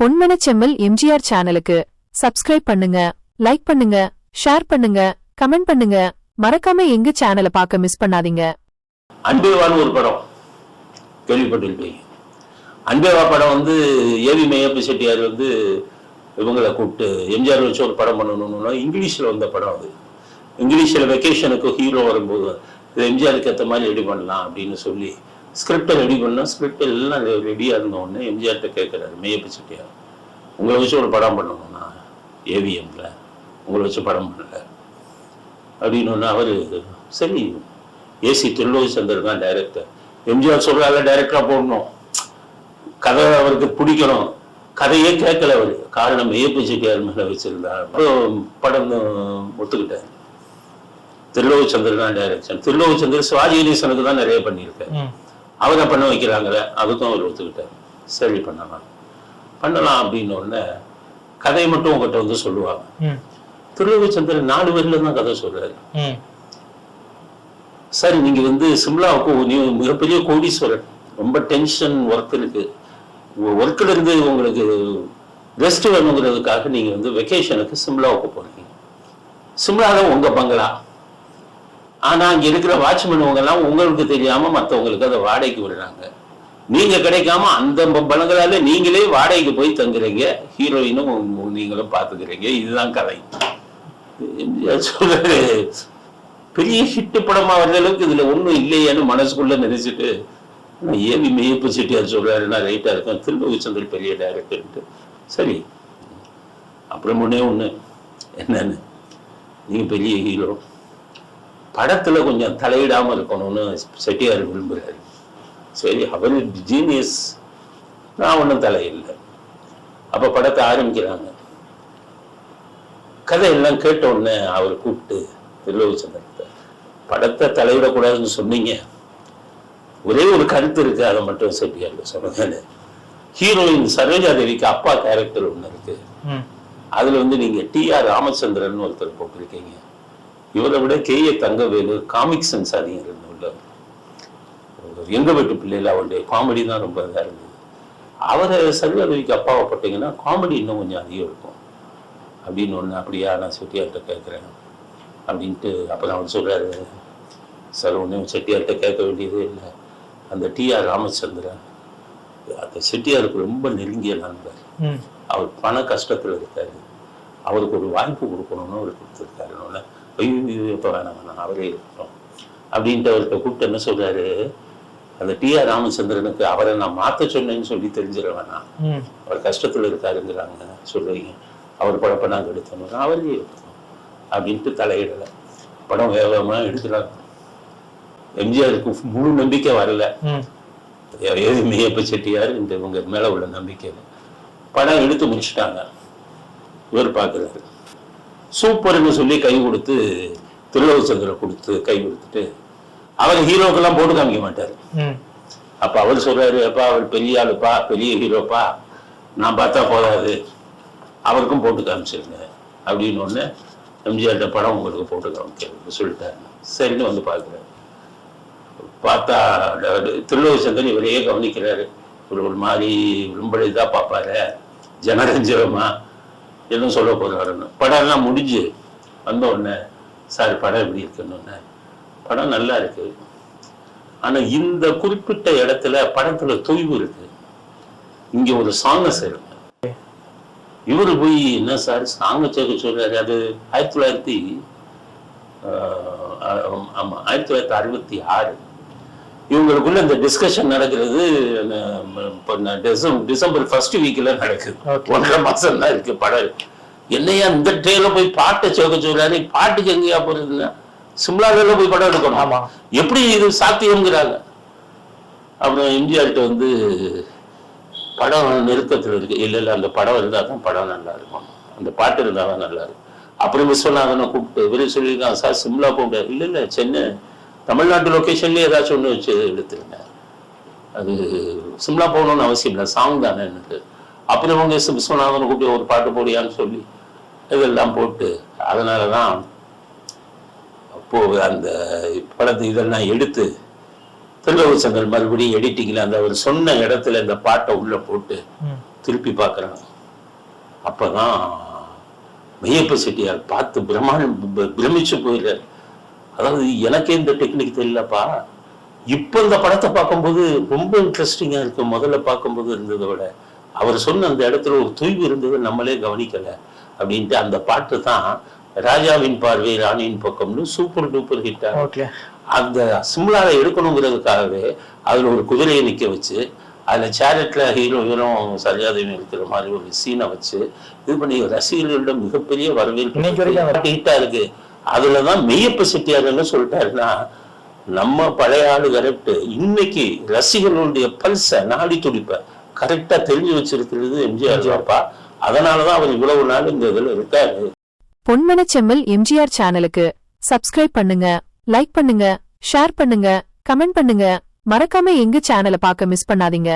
பொன்மனச்செம்மல் எம்ஜிஆர் சேனலுக்கு சப்ஸ்கிரைப் பண்ணுங்க லைக் பண்ணுங்க ஷேர் பண்ணுங்க கமெண்ட் பண்ணுங்க. மறக்காம எங்க சேனலை பார்க்க மிஸ் பண்ணாதீங்க. அன்பேவான்னு ஒரு படம் கேள்விப்பட்டிருப்பீங்க. அன்பேவா படம் வந்து ஏவி மேயப்ப செட்டியார் வந்து இவங்களை கூப்பிட்டு எம்ஜிஆர் வச்சு ஒரு படம் பண்ணணும்னா இங்கிலீஷில் வந்த படம் அது. இங்கிலீஷில் வெக்கேஷனுக்கு ஹீரோ வரும்போது இது எம்ஜிஆருக்கு ஏற்ற மாதிரி ரெடி பண்ணலாம் அப்படின்னு சொல்லி ஸ்கிரிப்டை ரெடி பண்ணோம் ஸ்கிரிப்ட் எல்லாம் ரெடியாக இருந்த உடனே எம்ஜிஆர்கிட்ட கேட்குறாரு மேயப்ப செட்டியார் உங்களை வச்சு ஒரு படம் பண்ணணும்னா ஏவிஎம்ல உங்களை வச்சு படம் பண்ணல. அப்படின்னு அவர் சரி ஏசி திருலோகி சந்தர் தான் டைரக்டர் எம்ஜிஆர் சொல்றாங்க டைரக்டராக போடணும். கதை அவருக்கு பிடிக்கணும். கதையே கேட்கல அவர். காரணம் ஏபி செட்டியார் மேல வச்சிருந்தா. அப்புறம் படம் ஒத்துக்கிட்டார். திருலோக தான் டைரக்ஷன் திருலோக சந்தர் சிவாஜி கணேசனுக்கு தான் நிறைய பண்ணியிருக்காரு. அவரை பண்ண வைக்கிறாங்களே அதுக்கும் அவர் ஒத்துக்கிட்டார். சரி பண்ணலாம். பண்ணலாம் அப்படின்னு உடனே கதையை மட்டும் உங்ககிட்ட வந்து சொல்லுவாங்க. திருலோகச்சந்திரன் நாலு பேர்ல தான் கதை சொல்றாரு. சார் நீங்க வந்து சிம்லாவுக்கு நீ மிகப்பெரிய கோடீஸ்வரன். ரொம்ப டென்ஷன் ஒர்க் இருக்கு. ஒர்க்கில் இருந்து உங்களுக்கு ரெஸ்ட் வேணுங்கிறதுக்காக நீங்க வந்து வெக்கேஷனுக்கு சிம்லாவுக்கு போறீங்க. சிம்லால உங்க பங்களா ஆனால் அங்கே இருக்கிற வாட்ச்மேன் எல்லாம் உங்களுக்கு தெரியாமல் மற்றவங்களுக்கு அதை வாடகைக்கு விடுறாங்க. நீங்கள் கிடைக்காம அந்த பலங்களால நீங்களே வாடகைக்கு போய் தங்குறீங்க. ஹீரோயினும் நீங்களும் பார்த்துக்கிறீங்க இதுதான் கதை. எம்ஜிஆர் பெரிய ஹிட்டு படமா வர்ற அளவுக்கு இதுல ஒன்றும் இல்லையேன்னு மனசுக்குள்ள நினைச்சிட்டு ஏவி மெய்யப்பு செட்டியார் சொல்றாருன்னா ரைட்டா இருக்கும் இருக்கேன். திருலோகச்சந்திரன் பெரிய டேரக்டர்ட்டு சரி. அப்புறம் ஒன்னே ஒன்று என்னன்னு? நீங்க பெரிய ஹீரோ படத்துல கொஞ்சம் தலையிடாம இருக்கணும்னு செட்டியார் விரும்புறாரு. சரி அவர் ஜீனியஸ் நான் ஒன்றும் தலையில்லை. அப்ப படத்தை ஆரம்பிக்கிறாங்க. கதையெல்லாம் கேட்ட உடனே அவர் கூப்பிட்டு திருலோகச்சந்திரத்தை படத்தை தலையிடக்கூடாதுன்னு சொன்னீங்க. ஒரே ஒரு கருத்து இருக்கு அதை மட்டும் செட்டியார் சொன்னேன் ஹீரோயின் சரோஜா தேவிக்கு அப்பா கேரக்டர் ஒன்று இருக்கு. அதுல வந்து நீங்க டி ஆர் ராமச்சந்திரன் ஒருத்தர் போட்டிருக்கீங்க. இவரை விட K A Thangavelu comic sense அதிகம் உள்ளவர். ஒரு எங்க வீட்டு பிள்ளைல அவருடைய காமெடி தான் ரொம்ப இதா இருந்தது. அவரை சரோஜா தேவிக்கு அப்பாவை போட்டீங்கன்னா காமெடி இன்னும் கொஞ்சம் அதிகம் இருக்கும். அப்படின்னு ஒன்று அப்படியா நான் செட்டியார்கிட்ட கேட்குறேன் அப்படின்ட்டு அப்புறம் அவர் சொல்றாரு சார் ஒன்றும் செட்டியார்கிட்ட கேட்க வேண்டியதே இல்லை. அந்த டிஆர் ராமச்சந்திரன் அந்த செட்டியாருக்கு ரொம்ப நெருங்கிய நண்பர். அவர் பண கஷ்டத்தில் இருக்காரு. அவருக்கு ஒரு வாய்ப்பு கொடுக்கணும்னு அவர் கொடுத்துருக்காரு. ஐயோ இப்போ வேணாம் வேணாம் அவரே இருக்கட்டும். அப்படின்ட்டு அவர்கிட்ட கூப்பிட்டு என்ன சொல்றாரு? அந்த டிஆர் ராமச்சந்திரனுக்கு அவரை நான் மாற்ற சொன்னேன்னு சொல்லி தெரிஞ்சிட வேணாம். அவர் கஷ்டத்தில் இருக்காருங்கிறாங்க. சொல்றீங்க. அவர் படப்பை நாங்கள் எடுத்தோம். அவரே எடுத்தோம். அப்படின்ட்டு தலையிடலை. படம் வேகமாக எடுக்கிறாங்க. எம்ஜிஆருக்கு முழு நம்பிக்கை வரல. ஏது மேயப்ப செட்டியார் இந்த இவங்க மேல உள்ள நம்பிக்கை படம் எடுத்து முடிச்சிட்டாங்க. இவர் பார்க்குறாரு சூப்பர்னு சொல்லி கை கொடுத்து திருலோகச்சந்திர கொடுத்து கை கொடுத்துட்டு அவர் ஹீரோக்கெல்லாம் போட்டு காமிக்க மாட்டார். அப்ப அவர் சொல்றாரு அப்பா அவர் பெரிய ஆளுப்பா பெரிய ஹீரோப்பா நான் பார்த்தா போதாது. அவருக்கும் போட்டு காமிச்சிருங்க. அப்படின்னு ஒன்று எம்ஜிஆர்கிட்ட படம் உங்களுக்கு போட்டு காமிக்க சொல்லிட்டாரு. சரின்னு வந்து பார்க்குறாரு. பார்த்தா திருலோகச்சந்திரன் இவரையே கவனிக்கிறாரு. ஒரு ஒரு மாதிரி ரொம்ப இதாக பார்ப்பாரு. ஜனரஞ்சகமா எதுவும் சொல்ல போகிறாருன்னு படம் எல்லாம் முடிஞ்சு வந்த உடனே சார் படம் எப்படி இருக்குன்னு? படம் நல்லா இருக்கு. ஆனால் இந்த குறிப்பிட்ட இடத்துல படத்துல தொய்வு இருக்கு. இங்கே ஒரு சாங்கை சேருங்க இவர் போய் என்ன சார் சாங்க சேர்க்க சொல்றாரு? அது ஆயிரத்தி தொள்ளாயிரத்தி ஆமாம் ஆயிரத்தி தொள்ளாயிரத்தி அறுபத்தி ஆறு. இவங்களுக்குள்ள இந்த டிஸ்கஷன் நடக்கிறது டிசம்பர் ஃபர்ஸ்ட் வீக்ல நடக்குது. ஒன்றரை மாசம் தான் இருக்கு படம். என்னையா இந்த ட்ரெயில போய் பாட்டை சேர்க்க சொல்றாரு பாட்டுக்கு எங்கேயா போறதுன்னா சிம்லாவில் போய் படம் எடுக்கணும். ஆமா. எப்படி இது சாத்தியம்ங்கிறாங்க. அப்புறம் எம்ஜிஆர்கிட்ட வந்து படம் நெருக்கத்தில் இருக்கு. இல்ல இல்ல அந்த படம் இருந்தால் தான் படம் நல்லா இருக்கும். அந்த பாட்டு இருந்தால் தான் நல்லா இருக்கும். அப்புறம் விஸ்வநாதனை கூப்பிட்டு இவரே சொல்லியிருக்காங்க சார் சிம்லா போக முடியாது. இல்ல இல்ல சென்னை தமிழ்நாட்டு லொக்கேஷன்லயே ஏதாச்சும் ஒன்று வச்சு எடுத்துருங்க. அது சிம்லா போகணும்னு அவசியம் இல்லை. சாங் தானே எனக்கு. அப்புறம் இவங்க விஸ்வநாதனை கூப்பிட்டு ஒரு பாட்டு போடியான்னு சொல்லி இதெல்லாம் போட்டு அதனால தான் அப்போ அந்த படத்தை இதெல்லாம் எடுத்து திருலோகச்சந்திரன் மறுபடியும் எடிட்டிங்ல அந்த அவர் சொன்ன இடத்துல இந்த பாட்டை உள்ள போட்டு. திருப்பி பார்க்குறாங்க. அப்பதான் மெய்யப்ப செட்டியார் பார்த்து பிரம்மாண்ட ப- பிரமிச்சு போயிடுறாரு. அதாவது எனக்கே இந்த டெக்னிக் தெரியலப்பா. இப்போ இந்த படத்தை பார்க்கும்போது ரொம்ப இன்ட்ரெஸ்டிங்காக இருக்கு. முதல்ல பார்க்கும்போது இருந்ததை விட. அவர் சொன்ன அந்த இடத்துல ஒரு தூய்வு இருந்தது நம்மளே கவனிக்கல. அப்படின்ட்டு அந்த பாட்டு தான் ராஜாவின் பார்வை ராணியின் பக்கம்னு சூப்பர் டூப்பர் ஹிட் ஓகே அந்த சிம்லாவை எடுக்கணுங்கிறதுக்காகவே அதுல ஒரு குதிரையை நிக்க வச்சு அதுல சேரட்ல ஹீரோ ஹீரோ சரியாதையும் இருக்கிற மாதிரி ஒரு சீனை வச்சு இது பண்ணி ரசிகர்களிடம் மிகப்பெரிய வரவேற்பு இன்னைக்கு வரைக்கும் இருக்கு அதுலதான் மெய்யப்ப செட்டியார் என்ன சொல்லிட்டாருன்னா நம்ம பழைய ஆளு கரெக்ட் இன்னைக்கு ரசிகர்களுடைய பல்ச நாடி துடிப்ப கரெக்டா தெரிஞ்சு வச்சிருக்கிறது எம்ஜிஆர் தான்ப்பா அதனாலதான் அவர் இவ்வளவு நாள் இந்த இதுல இருக்காரு. செம்மல் எம்ஜிஆர் சேனலுக்கு சப்ஸ்கிரைப் பண்ணுங்க லைக் பண்ணுங்க ஷேர் பண்ணுங்க கமெண்ட் பண்ணுங்க. மறக்காம எங்க சேனலை பார்க்க மிஸ் பண்ணாதீங்க.